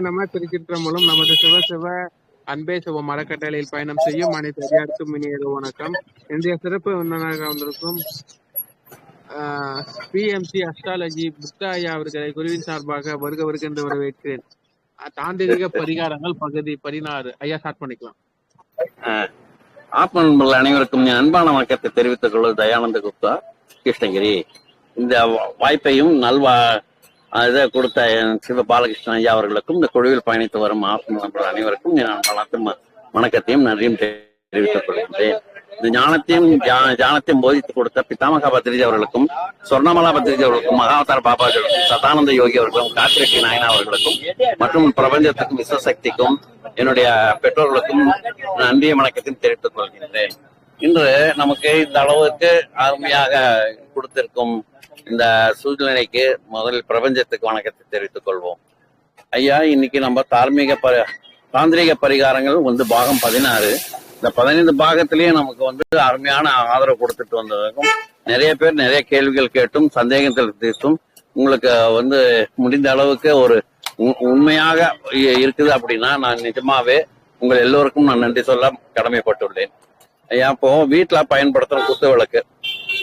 நம்ம திருச்சிற்றம்பலம் நமது சிவ சிவ அன்பே சிவம் அறக்கட்டளையில் பயணம் செய்யும் அனைத்து அடியாருக்கும் இனியது வணக்கம். இன்றைய சிறப்பு விருந்தினராக வந்திருக்கும் பிஎம்சி அஸ்ட்ராலஜி புத்தா ஐயா அவர்களை குருவின் சார்பாக வருக வருகின்ற வரவேற்கிறேன். தாந்திரிக பரிகாரங்கள் பகுதி பதினாறு. ஐயா ஸ்டார்ட் பண்ணிக்கலாம். ஆஹ் ஆத்ம நண்பர்கள் அனைவருக்கும் என் அன்பான வணக்கத்தை தெரிவித்துக் கொள்வது தயானந்த குப்தா கிருஷ்ணகிரி. இந்த வா- வாய்ப்பையும் நல்வா அதை கொடுத்த சிவ பாலகிருஷ்ணன் ஐயா அவர்களுக்கும் இந்த குழுவில் பயணித்து வரும் ஆத்ம நண்பர்கள் அனைவருக்கும் நான் வணக்கத்தையும் நன்றியும் தெரிவித்துக் கொள்கின்றேன். இந்த ஞானத்தையும் ஞானத்தையும் போதித்து கொடுத்த பித்தாமகா பத்ரிஜி அவர்களுக்கும் சொர்ணமலா பத்ரிஜி அவர்களுக்கும் மகாவதார பாபாஜர்களுக்கும் சதானந்த யோகி அவர்களுக்கும் காத்திரக்கி நாயனா அவர்களுக்கும் மற்றும் பிரபஞ்சத்துக்கும் விஸ்வசக்திக்கும் என்னுடைய பெற்றோர்களுக்கும் நன்றிய வணக்கத்தையும் தெரிவித்துக் கொள்கின்றேன். இன்று நமக்கு இந்த அளவுக்கு அருமையாக கொடுத்திருக்கும் இந்த சூழ்நிலைக்கு முதலில் பிரபஞ்சத்துக்கு வணக்கத்தை தெரிவித்துக் கொள்வோம். ஐயா இன்னைக்கு நம்ம தார்மீக ப தாந்திரிக பரிகாரங்கள் வந்து பாகம் பதினாறு. இந்த பதினைந்து பாகத்திலேயே நமக்கு வந்து அருமையான ஆதரவு கொடுத்துட்டு வந்ததுக்கும் நிறைய பேர் நிறைய கேள்விகள் கேட்டும் சந்தேகத்தில் தீர்த்தும் உங்களுக்கு வந்து முடிந்த அளவுக்கு ஒரு உ- உண்மையாக இருக்குது அப்படின்னா நான் நிஜமாவே உங்கள் எல்லோருக்கும் நான் நன்றி சொல்ல கடமைப்பட்டுள்ளேன். ஐயா இப்போ வீட்டுல பயன்படுத்துற குத்து விளக்கு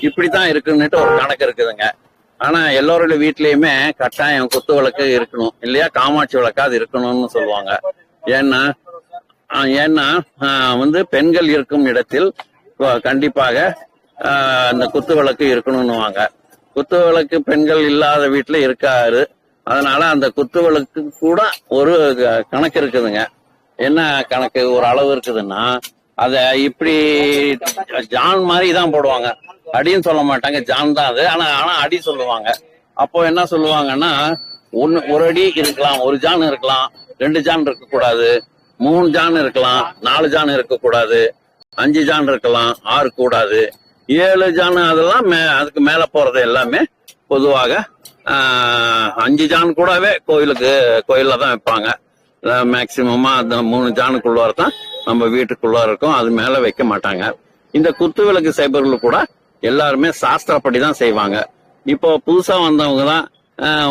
இப்படித்தான் இருக்குன்னுட்டு ஒரு கணக்கு இருக்குதுங்க. ஆனா எல்லோருடைய வீட்லயுமே கட்டாயம் குத்து விளக்கு இருக்கணும். இல்லையா? காமாட்சி விளக்கா அது இருக்கணும்னு சொல்லுவாங்க. ஏன்னா ஏன்னா வந்து பெண்கள் இருக்கும் இடத்தில் கண்டிப்பாக அந்த குத்து விளக்கு இருக்கணும்னுவாங்க. குத்து விளக்கு பெண்கள் இல்லாத வீட்டுல இருக்காரு. அதனால அந்த குத்து விளக்கு கூட ஒரு க- கணக்கு இருக்குதுங்க. என்ன கணக்கு? ஒரு அளவு இருக்குதுன்னா அத இப்படி ஜான் மாதிரி தான் போடுவாங்க. அடின்னு சொல்ல மாட்டாங்க ஜான் தான் அது. ஆனா ஆனா அடி சொல்லுவாங்க. அப்போ என்ன சொல்லுவாங்கன்னா ஒன்னு ஒரு அடி இருக்கலாம் ஒரு ஜான் இருக்கலாம் ரெண்டு ஜான் இருக்க கூடாது மூணு ஜான் இருக்கலாம் நாலு ஜான் இருக்க கூடாது அஞ்சு ஜான் இருக்கலாம் ஆறு கூடாது. ஏழு ஜான் அதெல்லாம் மே- அதுக்கு மேல போறது எல்லாமே பொதுவாக அஞ்சு ஜான் கூடவே கோயிலுக்கு கோயில்ல தான் வைப்பாங்க. மேக்சிமமா அந்த மூணு ஜானுக்குள்ளார தான் நம்ம வீட்டுக்குள்ளார இருக்கும் அது மேல வைக்க மாட்டாங்க. இந்த குத்து விளக்கு செய்பவர்கள் கூட எல்லாருமே சாஸ்திரப்படி தான் செய்வாங்க. இப்போ புதுசா வந்தவங்க தான்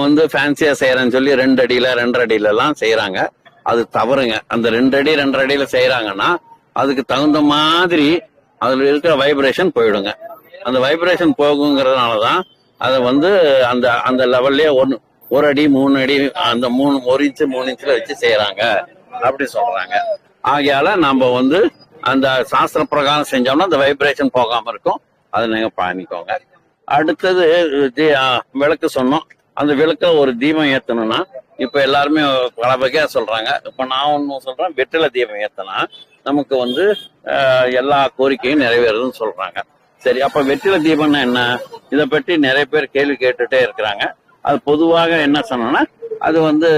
வந்து ஃபேன்சியா செய்யறேன்னு சொல்லி ரெண்டு அடியில ரெண்டரை அடியில எல்லாம் செய்யறாங்க அது தவறுங்க. அந்த ரெண்டு அடி ரெண்டரை அடியில செய்யறாங்கன்னா அதுக்கு தகுந்த மாதிரி அதுல இருக்கிற வைப்ரேஷன் போயிடுங்க. அந்த வைப்ரேஷன் போகுங்கிறதுனாலதான் அதை வந்து அந்த அந்த லெவல்லயே ஒன்னு ஒரு அடி மூணு அடி அந்த மூணு ஒரு இன்ச்சு மூணு இன்ச்சுல வச்சு செய்யறாங்க அப்படி சொல்றாங்க. ஆகையால நம்ம வந்து அந்த சாஸ்திர பிரகாரம் செஞ்சோம்னா அந்த வைப்ரேஷன் போகாம இருக்கும். அதை நீங்க பண்ணிக்கோங்க. அடுத்தது ஆ, விளக்கு சொன்னோம். அந்த விளக்க ஒரு தீபம் ஏத்தணும்னா இப்ப எல்லாருமே பல வகையா சொல்றாங்க. இப்ப நான் ஒன்னும் சொல்றேன் வெற்றில தீபம் ஏத்தனா நமக்கு வந்து எல்லா கோரிக்கையும் நிறைவேறுதுன்னு சொல்றாங்க. சரி அப்ப வெற்றில தீபம்னா என்ன? இதை பற்றி நிறைய பேர் கேள்வி கேட்டுட்டே இருக்கிறாங்க. அது பொதுவாக என்ன சொன்னோம்னா அது வந்து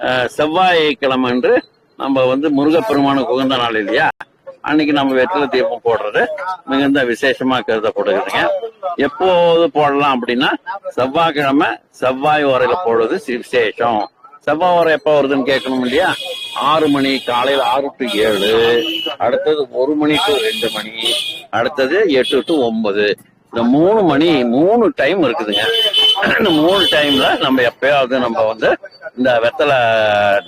ஆஹ், செவ்வாய்க்கிழமை என்று நம்ம வந்து முருகப்பெருமானுக்கு உகந்த நாள் இல்லையா? அன்னைக்கு நம்ம வெற்றிலை தீபம் போடுறது மிகுந்த விசேஷமா கருதப்படுகிறதுங்க. எப்போது போடலாம் அப்படின்னா செவ்வாய்க்கிழமை செவ்வாய் ஓரையில போடுறது விசேஷம். செவ்வாய் ஓரை எப்போ வருதுன்னு கேட்கணும் இல்லையா? ஆறு மணி காலையில ஆறு டு ஏழு. அடுத்தது ஒரு மணி டு ரெண்டு மணி. அடுத்தது எட்டு டு ஒன்பது. இந்த மூணு மணி மூணு டைம் இருக்குதுங்க. இந்த மூணு டைம்ல நம்ம எப்பயாவது நம்ம வந்து இந்த வெத்தலை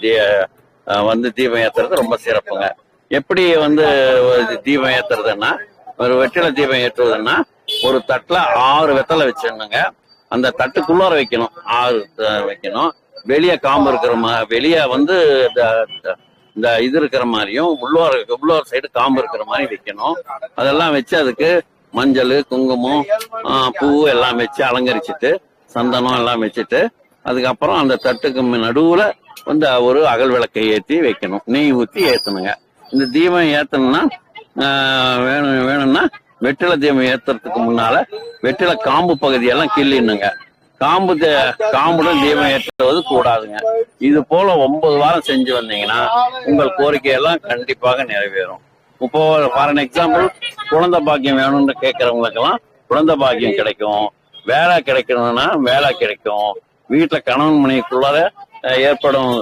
தீ- வந்து தீபம் ஏத்துறது ரொம்ப சிறப்புங்க. எப்படி வந்து ஒரு தீபம் ஏத்துறதுன்னா ஒரு வெற்றிலை தீபம் ஏற்றுவதுன்னா ஒரு தட்டுல ஆறு வெத்தலை வச்சிடணுங்க. அந்த தட்டுக்குள்ளார வைக்கணும். ஆறு வைக்கணும். வெளியே காம்பு இருக்கிற மா வெளியே வந்து இந்த- இந்த- இந்த இது இருக்கிற மாதிரியும் உள்ளோர உள்ளோர சைடு காம்பு இருக்கிற மாதிரி வைக்கணும். அதெல்லாம் வச்சு அதுக்கு மஞ்சள் குங்குமம் பூ எல்லாம் வச்சு அலங்கரிச்சுட்டு சந்தனம் எல்லாம் வச்சுட்டு அதுக்கப்புறம் அந்த தட்டுக்கு நடுவுல வந்து ஒரு அகல் விளக்கை ஏற்றி வைக்கணும். நெய் ஊத்தி ஏத்தணுங்க. இந்த தீபம் ஏத்தணும்னா வேணும் வேணும்னா வெற்றிலை தீபம் ஏத்துறதுக்கு முன்னால வெற்றிலை காம்பு பகுதியெல்லாம் கிள்ளிடணுங்க. காம்பு தே- காம்புடன் தீபம் ஏற்றுவது கூடாதுங்க. இது போல ஒன்பது வாரம் செஞ்சு வந்தீங்கன்னா உங்கள் கோரிக்கையெல்லாம் கண்டிப்பாக நிறைவேறும். இப்போ ஃபார் எக்ஸாம்பிள் குழந்தை பாக்கியம் வேணும்னு கேட்கறவங்களுக்கெல்லாம் குழந்தை பாக்கியம் கிடைக்கும். வேலை கிடைக்கணும்னா வேலை கிடைக்கும். வீட்டுல கணவன் மனைவிக்குள்ளார ஏற்படும்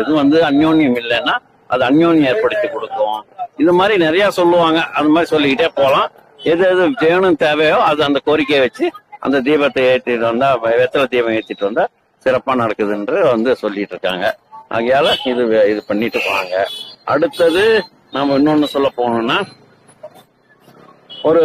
இது வந்து அந்யோன்யம் இல்லைன்னா அது அந்யோன்யம் ஏற்படுத்தி கொடுக்கும். இது மாதிரி நிறைய சொல்லுவாங்க. அந்த மாதிரி சொல்லிக்கிட்டே போகலாம் எது எது வேணும் தேவையோ அது அந்த கோரிக்கையை வச்சு அந்த தீபத்தை ஏற்றிட்டு வந்தா வெத்தலை தீபம் ஏற்றிட்டு வந்தா சிறப்பா நடக்குதுன்று வந்து சொல்லிட்டு இருக்காங்க. ஆகையால இது வே- இது பண்ணிட்டு போறாங்க அடுத்தது நம்ம இன்னொன்னு சொல்ல போனோம்னா ஒரு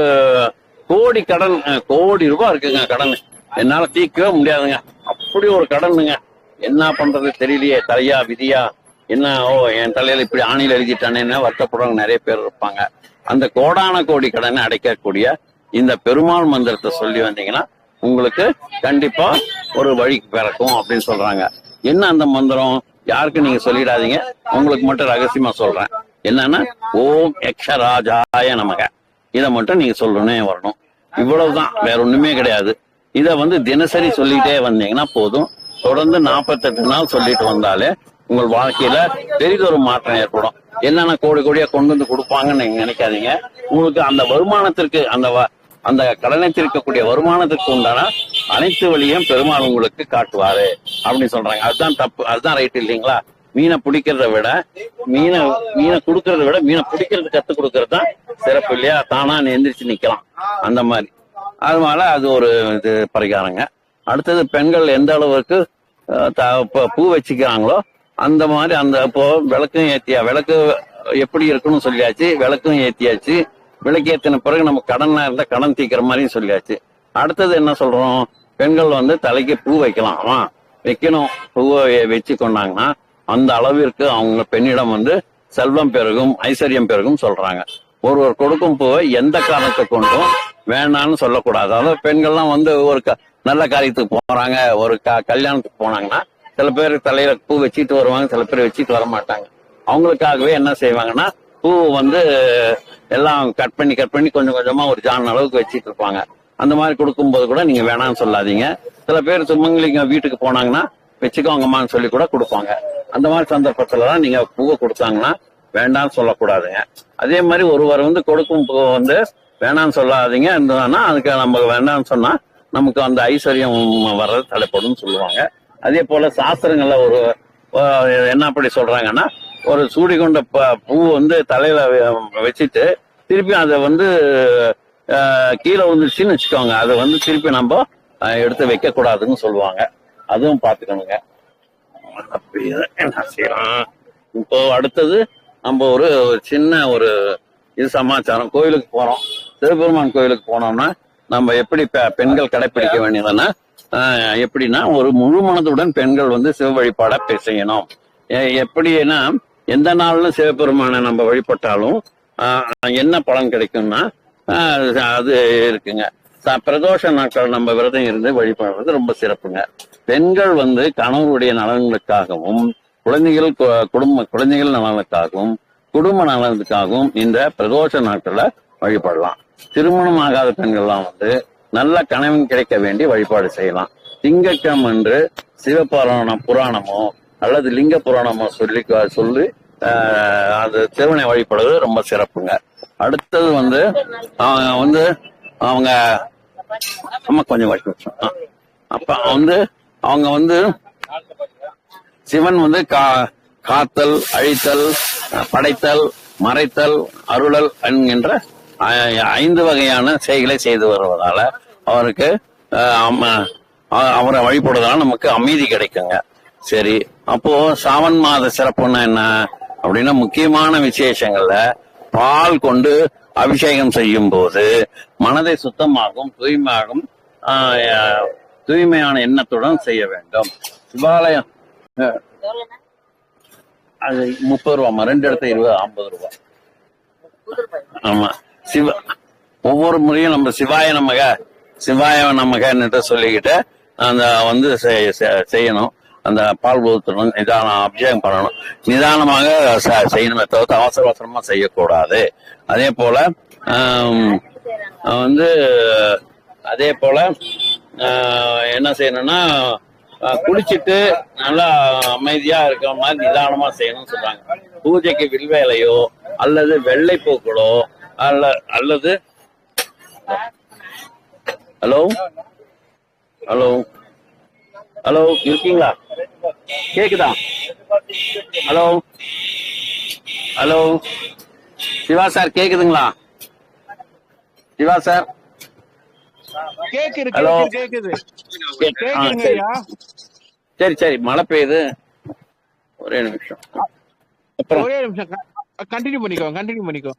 கோடி கடன் கோடி ரூபாய் இருக்குங்க கடன். என்னால தீர்க்கவே முடியாதுங்க. அப்படி ஒரு கடனுங்க. என்ன பண்றது தெரியலையே. தலையா விதியா? என்ன ஓ என் தலையில இப்படி ஆணையில் எழுதிட்டானேன்னு வருத்தப்படுறவங்க நிறைய பேர் இருப்பாங்க. அந்த கோடான கோடி கடனை அடைக்கக்கூடிய இந்த பெருமாள் மந்திரத்தை சொல்லி வந்தீங்கன்னா உங்களுக்கு கண்டிப்பா ஒரு வழி பிறக்கும் அப்படின்னு சொல்றாங்க. என்ன அந்த மந்திரம்? யாருக்கு நீங்க சொல்லிடாதீங்க. உங்களுக்கு மட்டும் ரகசியமா சொல்றேன். என்னன்னா ஓம் யக்ஷராஜாய நமக. இதை மட்டும் நீங்க சொல்லணும் வரணும். இவ்வளவுதான். வேற ஒண்ணுமே கிடையாது. இத வந்து தினசரி சொல்லிட்டே வந்தீங்கன்னா போதும். தொடர்ந்து நாற்பத்தெட்டு நாள் சொல்லிட்டு வந்தாலே உங்கள் வாழ்க்கையில பெரிதொரு மாற்றம் ஏற்படும். என்னென்ன கோடி கோடியா கொண்டு வந்து கொடுப்பாங்கன்னு நீங்க நினைக்காதீங்க. உங்களுக்கு அந்த வருமானத்திற்கு அந்த அந்த கடனத்தில் இருக்கக்கூடிய வருமானத்திற்கு உண்டான அனைத்து வழியும் பெருமாள் உங்களுக்கு காட்டுவாரு. அப்படின்னு சொல்றாங்க. அதுதான் தப்பு. அதுதான் ரைட் இல்லைங்களா? மீனை பிடிக்கிறத விட மீனை மீனை கொடுக்கறத விட மீனை பிடிக்கிறது கத்து கொடுக்கறது தான் சிறப்பு இல்லையா? தானா எந்திரிச்சு நிக்கலாம். அந்த மாதிரி. அதனால அது ஒரு இது பரிகாரங்க. அடுத்தது பெண்கள் எந்த அளவுக்கு த- பூ வச்சுக்கிறாங்களோ அந்த மாதிரி அந்த இப்போ விளக்கும் ஏத்தியா விளக்கு எப்படி இருக்குன்னு சொல்லியாச்சு விளக்கும் ஏத்தியாச்சு. விளக்கேத்தின பிறகு நம்ம கடனா இருந்தா கடன் தீக்கிற மாதிரியும் சொல்லியாச்சு. அடுத்தது என்ன சொல்றோம்? பெண்கள் வந்து தலைக்கு பூ வைக்கலாம்? ஆமா வைக்கணும். பூவை வச்சு கொண்டாங்கன்னா அந்த அளவிற்கு அவங்க பெண்ணிடம் வந்து செல்வம் பெருகும் ஐஸ்வர்யம் பெருகும் சொல்றாங்க. ஒருவர் கொடுக்கும் பூவை எந்த காரணத்தை கொண்டும் வேணாம்னு சொல்லக்கூடாது. அதாவது பெண்கள்லாம் வந்து ஒரு க- நல்ல காரியத்துக்கு போறாங்க ஒரு க- கல்யாணத்துக்கு போனாங்கன்னா சில பேர் தலையில பூ வச்சுட்டு வருவாங்க சில பேர் வச்சுட்டு வர மாட்டாங்க. அவங்களுக்காகவே என்ன செய்வாங்கன்னா பூ வந்து எல்லாம் கட் பண்ணி கட் பண்ணி கொஞ்சம் கொஞ்சமா ஒரு ஜான் அளவுக்கு வச்சிட்டு இருப்பாங்க. அந்த மாதிரி கொடுக்கும்போது கூட நீங்க வேணாம்னு சொல்லாதீங்க. சில பேர் சுமங்கலிங்க வீட்டுக்கு போனாங்கன்னா வச்சுக்கோங்கம்மான்னு சொல்லி கூட கொடுப்பாங்க. அந்த மாதிரி சந்தர்ப்பத்துல தான் நீங்க பூவை கொடுத்தாங்கன்னா வேண்டாம்னு சொல்லக்கூடாதுங்க. அதே மாதிரி ஒருவர் வந்து கொடுக்கும் பூ வந்து வேணாம்னு சொல்லாதீங்க இருந்ததுன்னா அதுக்கு நம்ம வேண்டாம்னு சொன்னா நமக்கு அந்த ஐஸ்வர்யம் வர்றது தடைப்படும் சொல்லுவாங்க. அதே போல சாஸ்திரங்கள்ல ஒரு என்ன அப்படி சொல்றாங்கன்னா ஒரு சூடி கொண்ட ப- பூ வந்து தலையில வச்சுட்டு திருப்பி அதை வந்து கீழே விழுந்துருச்சுன்னு வச்சுக்கோங்க. அதை வந்து திருப்பி நம்ம எடுத்து வைக்க கூடாதுன்னு சொல்லுவாங்க. அதுவும் பாத்துக்கணுங்க என்ன செய்யலாம் இப்போ அடுத்தது நம்ம ஒரு சின்ன ஒரு இது சமாச்சாரம். கோயிலுக்கு போறோம். சிவபெருமான் கோயிலுக்கு போனோம்னா நம்ம எப்படி பெ- பெண்கள் கடைபிடிக்க வேண்டியதுன்னா ஆஹ், எப்படின்னா ஒரு முழு மனதுடன் பெண்கள் வந்து சிவ வழிபாட செய்யணும். எப்படின்னா எந்த நாள்ல சிவபெருமானை நம்ம வழிபட்டாலும் என்ன பலன் கிடைக்கும்னா அது இருக்குங்க. பிரதோஷ நாட்கள் நம்ம விரதம் இருந்து வழிபடுறது ரொம்ப சிறப்புங்க. பெண்கள் வந்து கணவருடைய நலன்களுக்காகவும் குழந்தைகள் கு- குடும்ப குழந்தைகள் நலனுக்காகவும் குடும்ப நலனுக்காகவும் இந்த பிரதோஷ நாட்களை வழிபடலாம். திருமணம் ஆகாத பெண்கள்லாம் வந்து நல்ல கணவன் கிடைக்க வேண்டி வழிபாடு செய்யலாம். திங்கட்கிழமை அன்று சிவபுராணம் புராணமோ அல்லது லிங்க புராணமோ சொல்லி சொல்லி ஆஹ், அது திருமணை வழிபடுவது ரொம்ப சிறப்புங்க. அடுத்தது வந்து அவங்க வந்து அவங்க அம்மா கொஞ்சம் வச்சு வச்சோம். அப்ப வந்து அவங்க வந்து சிவன் வந்து கா காத்தல் அழித்தல் படைத்தல் மறைத்தல் அருளல் என்கின்ற ஐந்து வகையான செயல்களை செய்து வருவதால அவருக்கு அவரை வழிபடுவதால நமக்கு அமைதி கிடைக்குங்க. சரி அப்போ சாவன் மாத சிறப்புன்னா என்ன? அப்படின்னா முக்கியமான விசேஷங்கள்ல பால் கொண்டு அபிஷேகம் செய்யும் போது மனதை சுத்தமாகும் தூய்மையாகும் தூய்மையான எண்ணத்துடன் செய்ய வேண்டும். சிவாலயம் அது முப்பது ரூபாமா ரெண்டு இடத்த இருபது ஐம்பது ரூபா. ஆமா. சிவ ஒவ்வொரு முறையும் நம்ம சிவாய நமக சிவாய நமகன்னுட்டு சொல்லிக்கிட்டு அந்த வந்து செய்- செ- செய்யணும். அந்த பால் ஊத்தணும் நிதானம் அபிஷேகம் பண்ணணும். நிதானமாக செய்யணுமே தவிர்த்து அவசர அவசரமா செய்யக்கூடாது. அதே போல வந்து அதே போல என்ன செய்யணும்னா குளிச்சுட்டு குளிச்சிட்டு நல்லா அமைதியா இருக்கிற மாதிரி நிதானமா செய்யணும்னு சொல்றாங்க. பூஜைக்கு வில்வேலையோ அல்லது வெள்ளை பூக்களோ அல்ல அல்லது ஹலோ? ஹலோ? ஹலோ இருக்கீங்களா? கேக்குதா? ஹலோ? ஹலோ? சிவா சார் கேக்குதுங்களா? சிவா சார்? கேக்குது. கேக்குது சரி. சரி மழை பெய்யுது. ஒரே நிமிஷம். ஒரே நிமிஷம். கண்டினியூ பண்ணிக்கோ கண்டினியூ பண்ணிக்கோ.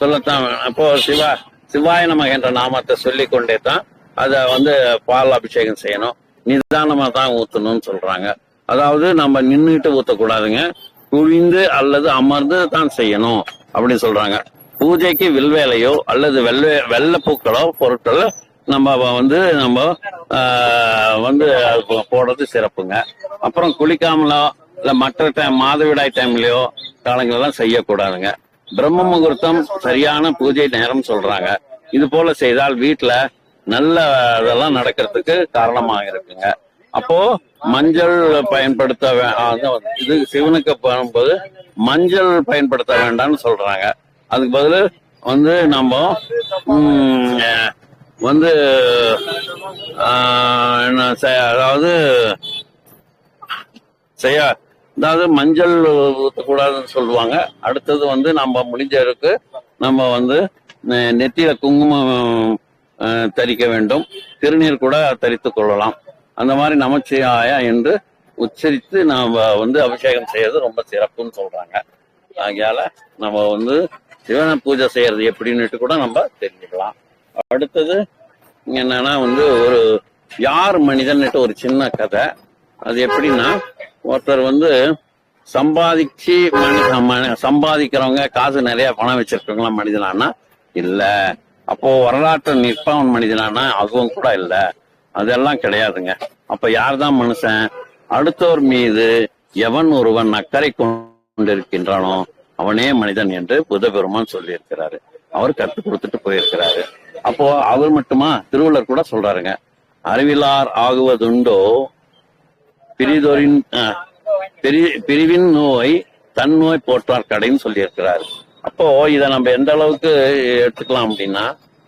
சொல்லத்தான். அப்போ சிவா சிவாய நமக என்ற நாமத்தை சொல்லிக் கொண்டே தான் அத வந்து பால் அபிஷேகம் செய்யணும். நிதானமா தான் ஊத்தணும்னு சொல்றாங்க. அதாவது நம்ம நின்றுட்டு ஊத்தக்கூடாதுங்க. குவிந்து அல்லது அமர்ந்து தான் செய்யணும் அப்படின்னு சொல்றாங்க. பூஜைக்கு வில்வேலையோ அல்லது வெள்ளை வெள்ளை பூக்களோ பொருட்களோ நம்ம வந்து நம்ம வந்து போடுறது சிறப்புங்க. அப்புறம் குளிக்காமலோ இல்ல மற்ற டைம் மாதவிடாய் டைம்லயோ காலங்களெல்லாம் செய்யக்கூடாதுங்க. பிரம்ம முகூர்த்தம் சரியான பூஜை நேரம் சொல்றாங்க. இது போல செய்தால் வீட்டுல நல்ல இதெல்லாம் நடக்கிறதுக்கு காரணமாக இருக்குங்க. அப்போ மஞ்சள் பயன்படுத்த இது சிவனுக்கு போகும்போது மஞ்சள் பயன்படுத்த வேண்டாம்னு சொல்றாங்க. அதுக்கு பதில் வந்து நம்ம வந்து ஆஹ், என்ன அதாவது செய்ய அதாவது மஞ்சள் ஊற்றக்கூடாதுன்னு சொல்லுவாங்க. அடுத்தது வந்து நம்ம முடிஞ்சருக்கு நம்ம வந்து நெ- நெத்தியில குங்குமம் தரிக்க வேண்டும். திருநீர் கூட தரித்து கொள்ளலாம். அந்த மாதிரி நமச்சிவாயா என்று உச்சரித்து நாம வந்து அபிஷேகம் செய்யறது ரொம்ப சிறப்புன்னு சொல்றாங்க. ஆகையால நம்ம வந்து சிவன பூஜை செய்யறது எப்படின்னுட்டு கூட நம்ம தெரிஞ்சுக்கலாம். அடுத்தது என்னன்னா வந்து ஒரு யார் மனிதன்னுட்டு ஒரு சின்ன கதை. அது எப்படின்னா ஒருத்தர் வந்து சம்பாதிச்சு மனித சம்பாதிக்கிறவங்க காசு நிறைய பணம் வச்சிருக்கவங்களா மனிதனானா? இல்ல. அப்போ வரலாற்று நிற்பவன் மனிதனானா? அதுவும் கூட இல்ல. அதெல்லாம் கிடையாதுங்க. அப்ப யார்தான் மனுஷன்? அடுத்தவர் மீது எவன் ஒருவன் அக்கறை கொண்டிருக்கின்றானோ அவனே மனிதன் என்று புதபெருமான் சொல்லியிருக்கிறாரு. அவர் கற்றுக் கொடுத்துட்டு போயிருக்கிறாரு. அப்போ அவர் மட்டுமா? திருவள்ளுவர் கூட சொல்றாருங்க. அறிவிலார் ஆகுவதுண்டோ பிரிதொரின் பிரிவின் நோய் தன் நோய் போற்றார் கடைன்னு சொல்லியிருக்கிறாரு. அப்போ இதை நம்ம எந்த அளவுக்கு எடுத்துக்கலாம் அப்படின்னா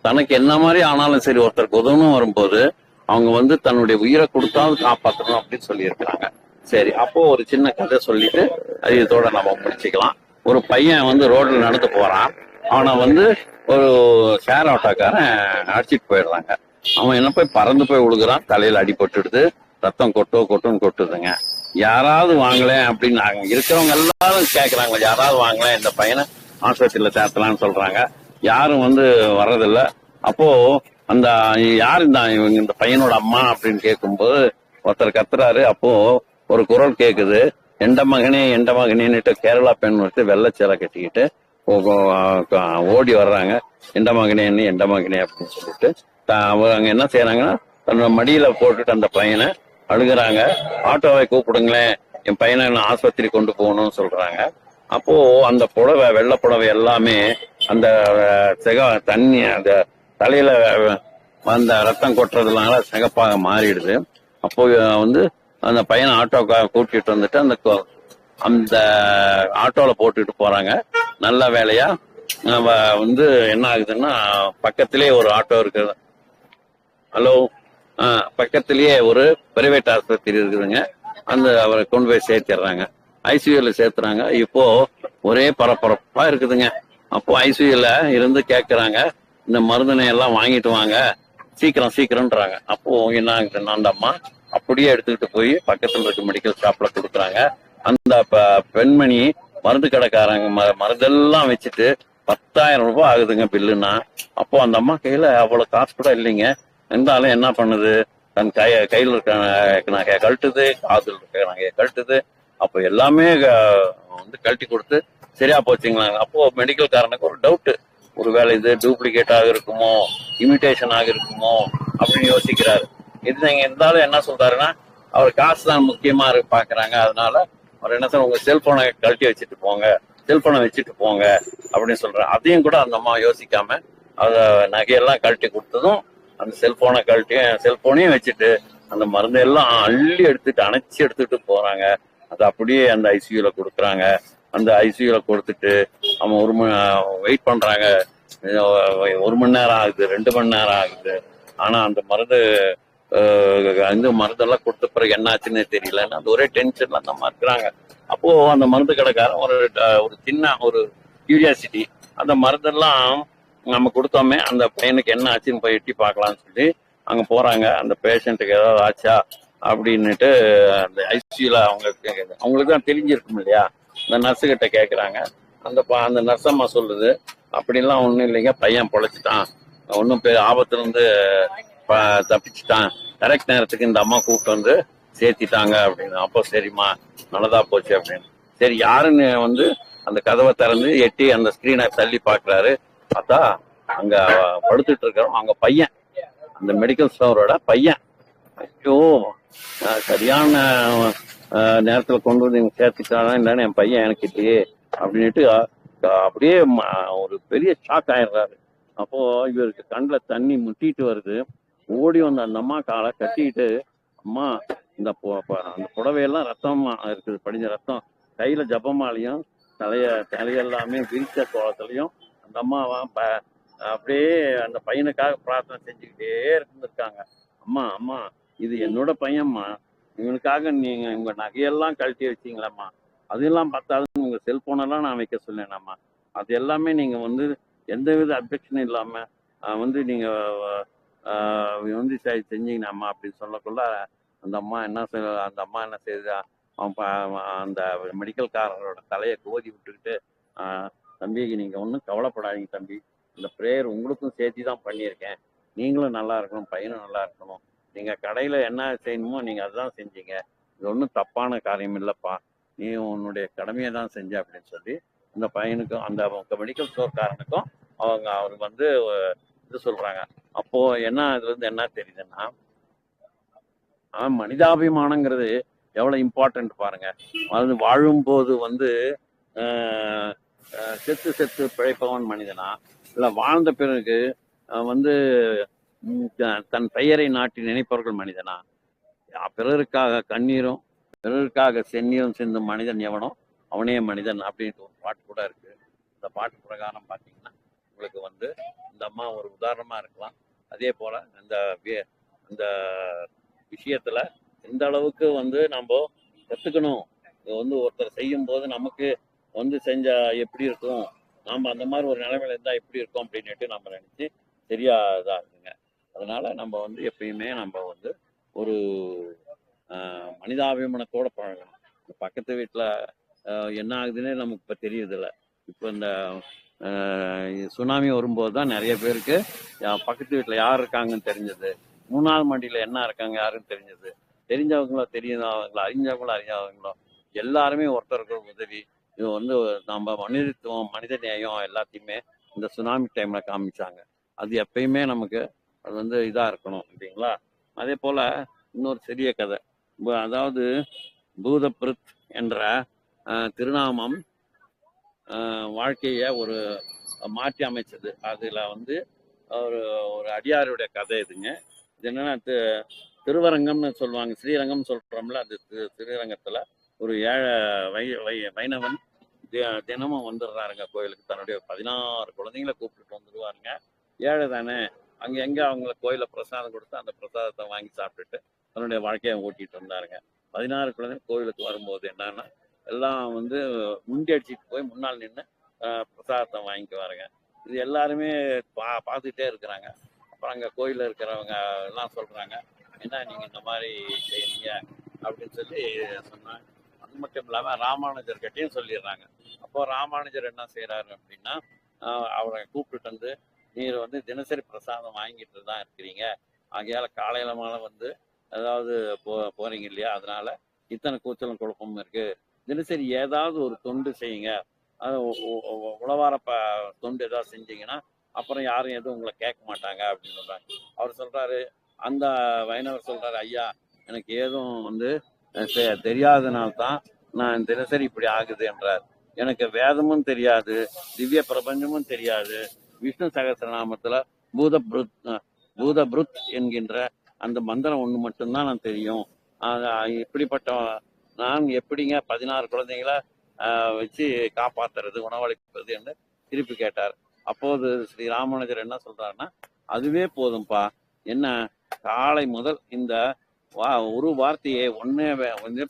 தனக்கு என்ன மாதிரி ஆனாலும் சரி ஒருத்தருக்கு உதவணும் வரும்போது அவங்க வந்து தன்னுடைய உயிரை கொடுத்தாவது காப்பாற்றணும் அப்படின்னு சொல்லியிருக்கிறாங்க. சரி அப்போ ஒரு சின்ன கதை சொல்லிட்டு அது இதோட நம்ம முடிச்சுக்கலாம். ஒரு பையன் வந்து ரோட்ல நடந்து போறான். அவனை வந்து ஒரு ஷேர் ஆட்டோக்காரன் அடிச்சிட்டு போயிடுறாங்க. அவன் என்ன போய் பறந்து போய் விழுகுறான் தலையில அடிபட்டுடுது ரத்தம் கொட்டோ கொட்டுன்னு கொட்டுதுங்க. யாராவது வாங்கலேன் அப்படின்னு இருக்கிறவங்க எல்லாரும் கேக்குறாங்க. யாராவது வாங்கலேன் இந்த பையனை ஆஸ்பத்திரியில சேர்த்தலாம்னு சொல்றாங்க. யாரும் வந்து வர்றதில்ல. அப்போ அந்த யார் இந்த இவங்க இந்த பையனோட அம்மா அப்படின்னு கேட்கும்போது ஒருத்தர் கத்துறாரு. அப்போ ஒரு குரல் கேக்குது. எண்ட மகனே எண்ட மகனேன்னுட்டு கேரளா பெண் ஒருத்தர் வெள்ளை சேலை கட்டிக்கிட்டு ஓடி வர்றாங்க. எண்ட மகனேன்னு எண்ட மகனே அப்படின்னு சொல்லிட்டு. த- அவங்க என்ன செய்யறாங்கன்னா தன்னோட மடியில போட்டுட்டு அந்த பையனை அழுகுறாங்க. ஆட்டோவை கூப்பிடுங்களேன் என் பையனை நான் ஆஸ்பத்திரி கொண்டு போகணும்னு சொல்றாங்க. அப்போ அந்த புடவை வெள்ளை புடவை எல்லாமே அந்த செக சிக தண்ணி அந்த தலையில அந்த ரத்தம் கொட்டுறதுனால சிகப்பாக மாறிடுது. அப்போ வந்து அந்த பையனை ஆட்டோக்கா கூட்டிட்டு வந்துட்டு அந்த அந்த ஆட்டோல போட்டுட்டு போறாங்க. நல்ல வேலையா? வந்து என்ன ஆகுதுன்னா பக்கத்திலே ஒரு ஆட்டோ இருக்குது. ஹலோ? ஆ, பக்கத்திலேயே ஒரு பிரைவேட் ஆஸ்பத்திரி இருக்குதுங்க. அந்த அவரை கொண்டு போய் சேர்த்திடுறாங்க. ஐசியூல சேர்த்துறாங்க. இப்போ ஒரே பரபரப்பா இருக்குதுங்க. அப்போ ஐசியூல இருந்து கேட்கறாங்க இந்த மருந்தினை எல்லாம் வாங்கிட்டு வாங்க. சீக்கிரம் சீக்கிரம்ன்றாங்க. அப்போ என்ன ஆகுதுன்னா அந்த அம்மா அப்படியே எடுத்துக்கிட்டு போய் பக்கத்தில் இருக்க மெடிக்கல் ஷாப்ல கொடுக்குறாங்க. அந்த ப- பெண்மணி மருந்து கடைக்காரங்க ம- மருந்தெல்லாம் வச்சுட்டு பத்தாயிரம் ரூபாய் ஆகுதுங்க பில்லுன்னா அப்போ அந்த அம்மா கையில அவ்வளவு காசு கூட இல்லைங்க. இருந்தாலும் என்ன பண்ணுது? தன் கை கையில் இருக்க நகையை கழட்டுது காதில் இருக்க நகையை கழட்டுது. அப்போ எல்லாமே வந்து கழட்டி கொடுத்து சரியா போச்சுங்களாங்க அப்போ மெடிக்கல் காரனுக்கு ஒரு டவுட் ஒருவேளை இது டூப்ளிகேட்டாக இருக்குமோ? இமிடேஷன் ஆக இருக்குமோ? அப்படின்னு யோசிக்கிறாரு. இது நீங்க இருந்தாலும் என்ன சொல்றாருன்னா அவர் காசு தான் முக்கியமா இருக்கு பாக்குறாங்க. அதனால அவர் என்ன சொல்ற உங்க செல்போனை கழட்டி வச்சுட்டு போங்க. செல்போனை வச்சுட்டு போங்க. அப்படின்னு சொல்றாரு. அதையும் கூட அந்த அம்மா யோசிக்காம அத நகையெல்லாம் கழட்டி கொடுத்ததும் அந்த செல்போனை கழட்டி செல்போனையும் வச்சுட்டு அந்த மருந்து எல்லாம் அள்ளி எடுத்துட்டு அணைச்சி எடுத்துட்டு போறாங்க. அது அப்படியே அந்த ஐசியூல கொடுக்குறாங்க. அந்த ஐசியூல கொடுத்துட்டு அவன் ஒரு மணி வெயிட் பண்றாங்க. ஒரு மணி நேரம் ஆகுது ரெண்டு மணி நேரம் ஆகுது. ஆனா அந்த மருந்து இந்த மருந்தெல்லாம் கொடுத்த பிறகு என்ன ஆச்சுன்னு தெரியல. அந்த ஒரே டென்ஷன்ல அந்த மாதிரி இருக்கிறாங்க அப்போ அந்த மருந்து கடைக்காரன் ஒரு ஒரு சின்ன ஒரு கியூரியாசிட்டி அந்த மருந்தெல்லாம் நம்ம கொடுத்தோமே அந்த பையனுக்கு என்ன ஆச்சுன்னு போய் எட்டி பார்க்கலாம்னு சொல்லி அங்க போறாங்க. அந்த பேஷண்ட்டுக்கு ஏதாவது ஆச்சா அப்படின்னுட்டு அந்த ஐசியூல அவங்க கேக்குது. அவங்களுக்கு தான் தெரிஞ்சிருக்கும் இல்லையா? இந்த நர்ஸு கிட்ட கேக்குறாங்க. அந்த ப- அந்த நர்ஸ் அம்மா சொல்லுது அப்படிலாம் ஒண்ணும் இல்லைங்க. பையன் பொழைச்சிட்டான். ஒன்றும் பெரிய ஆபத்துல இருந்து தப்பிச்சிட்டான். கரெக்ட் நேரத்துக்கு இந்த அம்மா கூப்பிட்டு வந்து சேர்த்திட்டாங்க அப்படின்னு. அப்போ சரிம்மா நல்லதா போச்சு அப்படின்னு. சரி யாருன்னு வந்து அந்த கதவை திறந்து எட்டி அந்த ஸ்கிரீனை தள்ளி பாக்குறாரு பார்த்தா அங்க படுத்துட்டு இருக்கிறோம் அவங்க பையன். அந்த மெடிக்கல் ஸ்டோரோட பையன். ஐயோ சரியான நேரத்துல கொண்டு வந்து இவங்க சேர்த்துட்டானா என் பையன் எனக்கு இல்லையே அப்படின்ட்டு அப்படியே ஒரு பெரிய ஷாக் ஆயிடுறாரு. அப்போ இவருக்கு கண்ணில் தண்ணி முட்டிட்டு வருது. ஓடி வந்த அந்த அம்மா காலை கட்டிட்டு அம்மா இந்த அந்த புடவையெல்லாம் ரத்தமா இருக்குது படிஞ்ச ரத்தம். கையில ஜபமாலையும் தலைய தலையெல்லாமே விரிச்ச கோலத்துலயும் அந்த அம்மாவா ப- அப்படியே அந்த பையனுக்காக பிரார்த்தனை செஞ்சுக்கிட்டே இருந்திருக்காங்க. அம்மா அம்மா இது என்னோட பையன்மா. இவனுக்காக நீங்க உங்க நகையெல்லாம் கழட்டி வச்சீங்களம்மா. அதெல்லாம் பார்த்தாலும் உங்க செல்போனெல்லாம் நான் வைக்க சொன்னேனாம்மா அது எல்லாமே நீங்க வந்து எந்த வித அப்ஜெக்ஷனும் இல்லாம வந்து நீங்க வந்து செ- அம்மா அப்படின்னு சொல்லக்குள்ள அந்த அம்மா என்ன செய்- அந்த அம்மா என்ன செய்யுது அவன் ப- அந்த மெடிக்கல் காரரோட தலையை கோதி விட்டுக்கிட்டு தம்பி நீங்கள் ஒன்றும் கவலைப்படாதீங்க தம்பி. இந்த ப்ரேயர் உங்களுக்கும் சேர்த்து தான் பண்ணியிருக்கேன். நீங்களும் நல்லா இருக்கணும் பையனும் நல்லா இருக்கணும். நீங்கள் கடையில் என்ன செய்யணுமோ நீங்கள் அதுதான் செஞ்சீங்க. இது ஒன்றும் தப்பான காரியம் இல்லைப்பா. நீ உன்னுடைய கடமையை தான் செஞ்ச அப்படின்னு சொல்லி இந்த பையனுக்கும் அந்த மெடிக்கல் ஸ்டோர்காரனுக்கும் அவங்க அவருக்கு வந்து இது சொல்றாங்க. அப்போ என்ன இதுல இருந்து என்ன தெரியுதுன்னா மனிதாபிமானங்கிறது எவ்வளவு இம்பார்ட்டன்ட் பாருங்க. அது வாழும்போது வந்து செத்து செத்து பிழைப்பவன் மனிதனா இல்ல வாழ்ந்த பிறகு வந்து த- தன் பெயரை நாட்டி நினைப்பவர்கள் மனிதனா? பிறருக்காக கண்ணீரும் பிறருக்காக செந்நீரும் சிந்தும் மனிதன் எவனோ? அவனே மனிதன் அப்படின்ட்டு ஒரு பாட்டு கூட இருக்கு. இந்த பாட்டு பிரகாரம் பார்த்தீங்கன்னா உங்களுக்கு வந்து இந்த அம்மா ஒரு உதாரணமாக இருக்கலாம். அதே போல் அந்த வி- இந்த எந்த அளவுக்கு வந்து நம்ம கற்றுக்கணும் இது வந்து ஒருத்தர் செய்யும் போது நமக்கு வந்து செஞ்சால் எப்படி இருக்கும்? நாம் அந்த மாதிரி ஒரு நிலைமையில இருந்தால் எப்படி இருக்கும் அப்படின்னுட்டு நம்ம நினச்சி சரியா இதாக இருக்குங்க. அதனால் நம்ம வந்து எப்பயுமே நம்ம வந்து ஒரு மனிதாபிமானத்தோட பழகணும். பக்கத்து வீட்டில் என்ன ஆகுதுன்னே நமக்கு இப்போ தெரியுதில்ல இப்போ இந்த சுனாமி வரும்போது தான் நிறைய பேருக்கு யா- பக்கத்து வீட்டில் யார் இருக்காங்கன்னு தெரிஞ்சது. மூணாவது மாடியில் என்ன இருக்காங்க யாருன்னு தெரிஞ்சது. தெரிஞ்சவங்களோ தெரியாதவங்களோ அறிஞ்சவங்களோ அறியாதவங்களோ எல்லாருமே ஒருத்தருக்கு உதவி. இது வந்து நம்ம மனிதத்துவம் மனித நேயம் எல்லாத்தையுமே இந்த சுனாமி டைமில் காமிச்சாங்க. அது எப்பயுமே நமக்கு அது வந்து இதாக இருக்கணும் இல்லைங்களா? அதே போல் இன்னொரு சிறிய கதை. அதாவது பூதபிருத் என்ற திருநாமம் வாழ்க்கையை ஒரு மாற்றி அமைச்சது. அதில் வந்து ஒரு ஒரு அடியாருடைய கதை இதுங்க. இது என்னன்னா தி- திருவரங்கம்னு சொல்லுவாங்க. ஸ்ரீரங்கம் சொல்கிறோம்ல அது தி- ஒரு ஏழை வை வை வைணவன் தி- தினமும் வந்துடுறாருங்க கோயிலுக்கு. தன்னுடைய பதினாறு குழந்தைங்கள கூப்பிட்டுட்டு வந்துடுவாருங்க. ஏழை தானே? அங்கே எங்கே அவங்கள கோயிலில் பிரசாதம் கொடுத்து அந்த பிரசாதத்தை வாங்கி சாப்பிட்டுட்டு தன்னுடைய வாழ்க்கையை ஓட்டிகிட்டு இருந்தாருங்க. பதினாறு குழந்தைங்க கோயிலுக்கு வரும்போது என்னன்னா எல்லாம் வந்து முண்டி அடிச்சிட்டு போய் முன்னால் நின்று பிரசாதத்தை வாங்கிக்குவாருங்க இது எல்லாருமே பா பார்த்துக்கிட்டே இருக்கிறாங்க. அப்புறம் அங்கே கோயிலில் இருக்கிறவங்க எல்லாம் சொல்கிறாங்க என்ன நீங்கள் இந்த மாதிரி செய்யறீங்க அப்படின்னு சொல்லி சொன்னாங்க அது மட்டும் இல்லாமல் ராமானுஜர் கிட்டேயும் சொல்லிடுறாங்க. அப்போ ராமானுஜர் என்ன செய்கிறாரு அப்படின்னா அவரை கூப்பிட்டு வந்து நீர் வந்து தினசரி பிரசாதம் வாங்கிட்டு தான் இருக்கிறீங்க. ஆகையால் காலையில மாலை வந்து அதாவது போ போகிறீங்க இல்லையா? அதனால இத்தனை கூச்சலும் குழப்பமும் இருக்குது தினசரி ஏதாவது ஒரு தொண்டு செய்யுங்க. அது உழவார ப தொண்டு ஏதாவது செஞ்சீங்கன்னா அப்புறம் யாரும் எதுவும் உங்களை கேட்க மாட்டாங்க அப்படின்னு சொல்கிறாங்க அவர் சொல்கிறாரு அந்த வைணவர் சொல்கிறாரு ஐயா எனக்கு ஏதும் வந்து தெரியாதனால்தான் தான் நான் தினசரி இப்படி ஆகுது என்றார். எனக்கு வேதமும் தெரியாது திவ்ய பிரபஞ்சமும் தெரியாது. விஷ்ணு சகசிரநாமத்தில் பூத புருத் பூத புருத் என்கின்ற அந்த மந்திரம் ஒன்று மட்டும்தான் நான் தெரியும். இப்படிப்பட்ட நான் எப்படிங்க பதினாறு குழந்தைங்கள வச்சு காப்பாத்துறது உணவளிப்பது என்று திருப்பி கேட்டார். அப்போது ஸ்ரீ ராமானுஜர் என்ன சொல்றாருன்னா அதுவே போதும்பா. என்ன காலை முதல் இந்த வா ஒரு வார்த்தையை ஒன்னே வந்து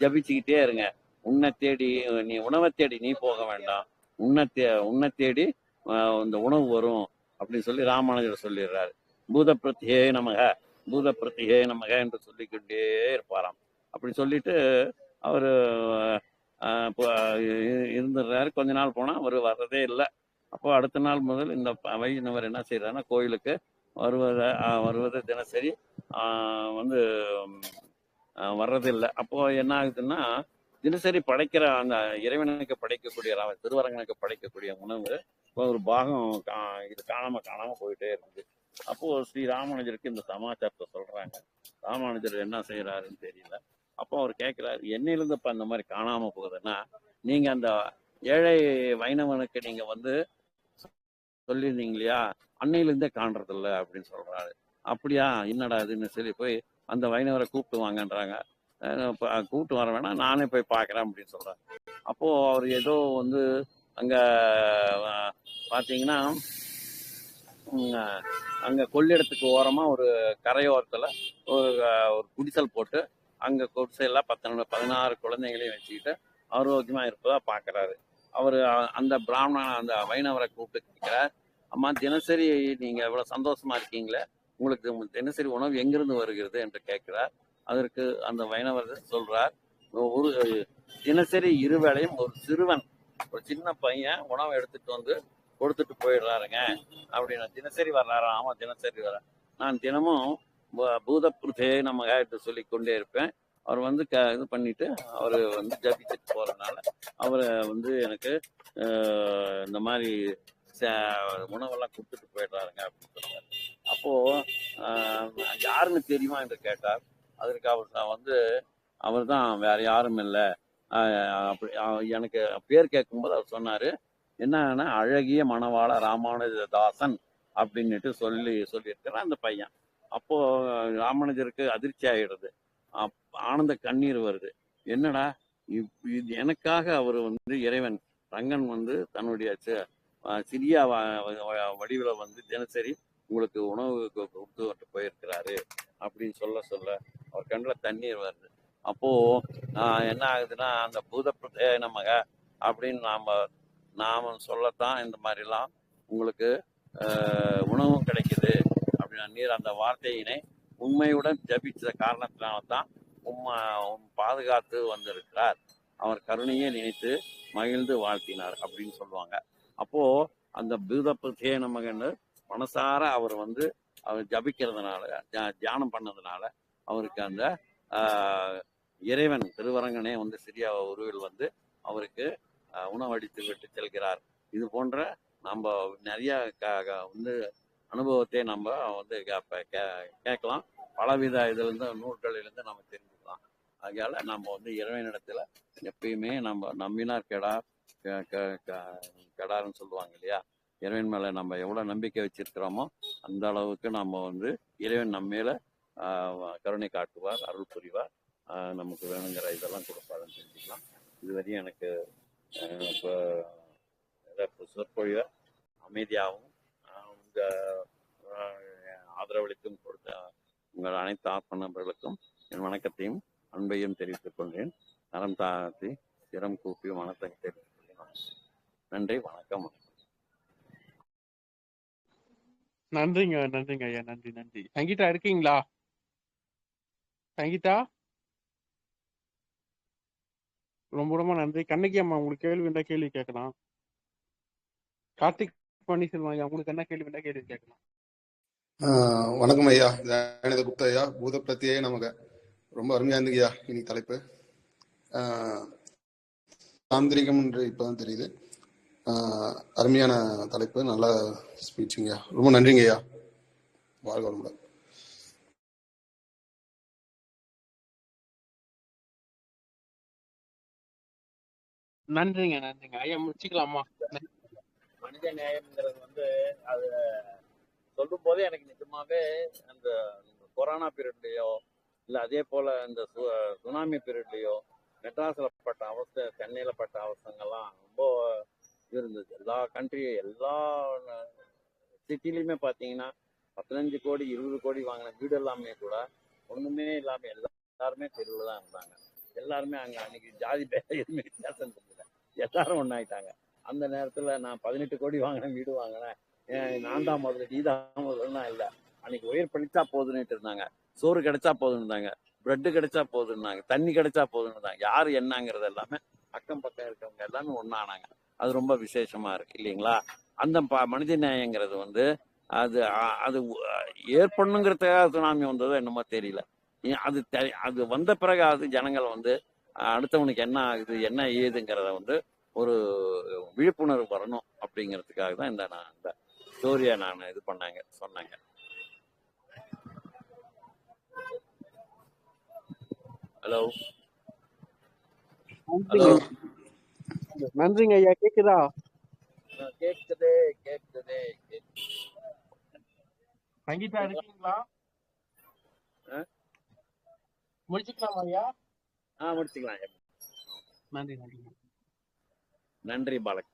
ஜபிச்சுக்கிட்டே இருங்க. உன்னை தேடி நீ உணவை தேடி நீ போக வேண்டாம். உன்னை தே உன்னை தேடி இந்த உணவு வரும் அப்படின்னு சொல்லி ராமானுஜர் சொல்லிடுறாரு. பூத பிரத்தியே நமக பூத பிரத்தியே நமக என்று சொல்லிக்கொண்டே இருப்பாராம். அப்படி சொல்லிட்டு அவர் இருந்துடுறாரு. கொஞ்ச நாள் போனால் அவர் வர்றதே இல்லை. அப்போ அடுத்த நாள் முதல் இந்த வைஷ்ணவர் என்ன செய்கிறாருன்னா கோயிலுக்கு வருவதை வருவது தினசரி வந்து வர்றதில்லை அப்போது என்ன ஆகுதுன்னா தினசரி படைக்கிற அந்த இறைவனுக்கு படைக்கக்கூடிய திருவரங்கனுக்கு படைக்கக்கூடிய உணவு ஒரு பாகம் கா- இது காணாம காணாம போயிட்டே இருக்குது அப்போ ஸ்ரீ ராமானுஜருக்கு இந்த சமாச்சாரத்தை சொல்றாங்க. ராமானுஜர் என்ன செய்யறாருன்னு தெரியல. அப்போ அவர் கேட்கிறாரு என்னையிலிருந்து இப்போ அந்த மாதிரி காணாமல் போகுதுன்னா நீங்கள் அந்த ஏழை வைணவனுக்கு நீங்கள் வந்து சொல்லியிருந்தீங்க இல்லையா அன்னையிலிருந்தே காண்றதில்ல அப்படின்னு சொல்கிறாரு அப்படியா? என்னடா இதுன்னு சொல்லி போய் அந்த வைணவரை கூப்பிட்டு வாங்கன்றாங்க. கூப்பிட்டு வர வேணாம் நானே போய் பார்க்குறேன் அப்படின்னு சொல்கிறேன் அப்போது அவர் ஏதோ வந்து அங்கே பார்த்தீங்கன்னா அங்கே கொள்ளிடத்துக்கு ஓரமாக ஒரு கரையோரத்தில் ஒரு ஒரு குடிசல் போட்டு அங்க குடிசையில பத்தொன்பது பதினாறு குழந்தைகளையும் வச்சுக்கிட்டு ஆரோக்கியமாக இருப்பதாக பார்க்குறாரு அவர் அந்த பிராமண அந்த வைணவரை கூப்பிட்டு கேட்கிறார் அம்மா தினசரி நீங்கள் இவ்வளவு சந்தோஷமாக இருக்கீங்களே உங்களுக்கு தினசரி உணவு எங்கிருந்து வருகிறது? என்று கேட்கிறார் அதற்கு அந்த வைணவர் சொல்கிறார் ஒரு தினசரி இருவேளையும் ஒரு சிறுவன் ஒரு சின்ன பையன் உணவை எடுத்துட்டு வந்து கொடுத்துட்டு போயிடுறாருங்க. அப்படின்னு தினசரி வர்றாரு ஆமாம் தினசரி வர நான் தினமும் பூ- நம்ம என்று சொல்லி கொண்டே இருப்பேன். அவர் வந்து க இது பண்ணிட்டு அவர் வந்து ஜபிச்சுட்டு போகிறதுனால அவரை வந்து எனக்கு இந்த மாதிரி ச- உணவெல்லாம் கொடுத்துட்டு போயிடுறாருங்க அப்படின்னு சொல்றாரு அப்போது யாருன்னு தெரியுமா என்று கேட்டார். அதற்கு அவர் நான் வந்து அவர் தான் வேற யாரும் இல்லை. அப்படி எனக்கு பேர் கேட்கும்போது அவர் சொன்னார் என்னன்னா அழகிய மணவாள ராமானுஜதாசன் அப்படின்னுட்டு சொல்லி சொல்லியிருக்கிறான் அந்த பையன். அப்போ ராமானுஜருக்கு அதிர்ச்சி ஆயிடுது. ஆனந்த கண்ணீர் வருது. என்னடா இப்- இது எனக்காக அவர் வந்து இறைவன் ரங்கன் வந்து தன்னுடைய சி- சிறிய வடிவில் வந்து தினசரி உங்களுக்கு உணவு கு- கொடுத்து போயிருக்கிறாரு அப்படின்னு சொல்ல சொல்ல அவர் கண்ணில் தண்ணீர் வருது. அப்போ என்ன ஆகுதுன்னா அந்த பூத பிரதே நமக அப்படின்னு நாம நாம சொல்லத்தான் இந்த மாதிரிலாம் உங்களுக்கு உணவும் கிடைக்குது. நீர் அந்த வார்த்தையினை உண்மையுடன் ஜபித்த காரணத்தினால்தான் உம்மை உம் பாதுகாத்து வந்திருக்கிறார். அவர் கருணையை நினைத்து மகிழ்ந்து வாழ்த்தினார் அப்படின்னு சொல்லுவாங்க. அப்போ அந்த பூதப்பத்தே நமகன்னு மனசார அவர் வந்து அவர் ஜபிக்கிறதுனால தியானம் பண்ணதுனால அவருக்கு அந்த இறைவன் திருவரங்கனே வந்து சிறிய உருவில் வந்து அவருக்கு உணவடித்து விட்டு செல்கிறார். இது போன்ற நம்ம நிறைய க- வந்து அனுபவத்தை நம்ம வந்து கே- கே- கேட்கலாம். பலவித இதுலேருந்து நூல்களிலிருந்து நம்ம தெரிஞ்சுக்கலாம். அதனால நம்ம வந்து இறைவனிடத்துல எப்பயுமே நம்ம நம்பினார் கெடார் க- க- க- கெடார்னு சொல்லுவாங்க இல்லையா? இறைவன் மேலே நம்ம எவ்வளோ நம்பிக்கை வச்சிருக்கிறோமோ அந்த அளவுக்கு நம்ம வந்து இறைவன் நம்ம கருணை காட்டுவார் அருள் புரிவார். நமக்கு வேணுங்கிற இதெல்லாம் கொடுப்பாருன்னு தெரிஞ்சுக்கலாம். இதுவரையும் எனக்கு இப்போ சொற்பொழிவை அமைதியாகவும் ஆதரவளித்தும் கொடுத்த உங்கள் அனைத்து ஆத்ம நபர்களுக்கும் என் வணக்கத்தையும் அன்பையும் தெரிவித்துக் கொண்டேன் நலம் தாழ்த்தி சிரம் கூப்பி வணக்கத்தை தெரிவித்துக் கொள்கிறேன். நன்றி வணக்கம். நன்றிங்க நன்றிங்க ஐயா நன்றி நன்றி. சங்கீதா இருக்கீங்களா? சங்கீதா? ரொம்ப ரொம்ப நன்றி. கண்ணகி அம்மா உங்களுக்கு கேள்வி இருந்தா கேள்வி கேட்கலாம். கார்த்திக் பன்னீர்செல்வம் ஐயா உங்களுக்கு என்ன கேள்வி இருந்தா கேள்வி கேட்கலாம். வணக்கம் ஐயா. தயானந்த குப்தா ஐயா. பூத பிரத்தியே நமக்கு ரொம்ப அருமையா இருந்துங்க ஐயா இன்னைக்கு தலைப்பு. தாந்திரிகம் என்று இப்பதான் தெரியுது. அருமையான தலைப்பு. நல்ல ஸ்பீச்சுங்க ஐயா. ரொம்ப நன்றிங்க ஐயா. வாழ்க வளமுடன். நன்றிங்க நன்றிங்க. ஐயா முடிச்சுக்கலாமா? மனித நேயம்ங்கிறது வந்து அது சொல்லும் போதே எனக்கு நிஜமாவே அந்த கொரோனா பீரியட்லயோ இல்ல அதே போல இந்த சு- சுனாமி பீரியட்லயோ மெட்ராஸ்ல பட்ட அவஸ்தை சென்னையில பட்ட அவஸ்தைங்கெல்லாம் ரொம்ப இருந்தது. எல்லா கண்ட்ரி எல்லா சிட்டிலையுமே பாத்தீங்கன்னா பதினஞ்சு கோடி இருபது கோடி வாங்கின வீடு எல்லாமே கூட ஒண்ணுமே இல்லாம எல்லாருமே தெருவில் தான் இருந்தாங்க. எல்லாருமே அங்க அன்னைக்கு ஜாதி பேர எதுவுமே வித்தியாசம் எல்லாரும் ஒன்றாயிட்டாங்க அந்த நேரத்துல நான் பதினெட்டு கோடி வாங்கினேன் வீடு வாங்கினேன். நான் தான் முதல்ல நீ தான் முதல்ல இல்லை. அன்னைக்கு உயிர் பழிச்சா போதுன்னுட்டு இருந்தாங்க. சோறு கிடைச்சா போதுன்னு இருந்தாங்க பிரெட் கிடைச்சா போதுன்னாங்க தண்ணி கிடைச்சா போதுன்னு இருந்தாங்க யாரு என்னங்கிறது எல்லாமே அக்கம் பக்கம் இருக்கவங்க எல்லாமே ஒன்னானாங்க அது ரொம்ப விசேஷமா இருக்கு இல்லைங்களா? அந்த ப- மனித நியாயங்கிறது வந்து அது அது ஏற்படணுங்கிறதுக்காக சுனாமி வந்ததோ என்னமோ தெரியல. ஏன் அது தெ- அது வந்த பிறகு அது ஜனங்கள் வந்து அடுத்தவனுக்கு என்ன ஆகுது என்ன ஏதுங்கிறத வந்து ஒரு விழிப்புணர்வு வரணும் அப்படிங்கிறதுக்காக தான் இந்த நான் இந்த ஸ்டோரியை நான் இது பண்ணாங்க சொன்னாங்க. ஹலோ ஹலோ நன்றிங்க ஐயா கேக்குதா? கேக்குதே கேக்குதே. சங்கீதா இருக்கீங்களா? முடிச்சுக்கலாமா ஐயா? ஆ முடிச்சுக்கலாம் நன்றி நன்றி. நன்றி பாலக்.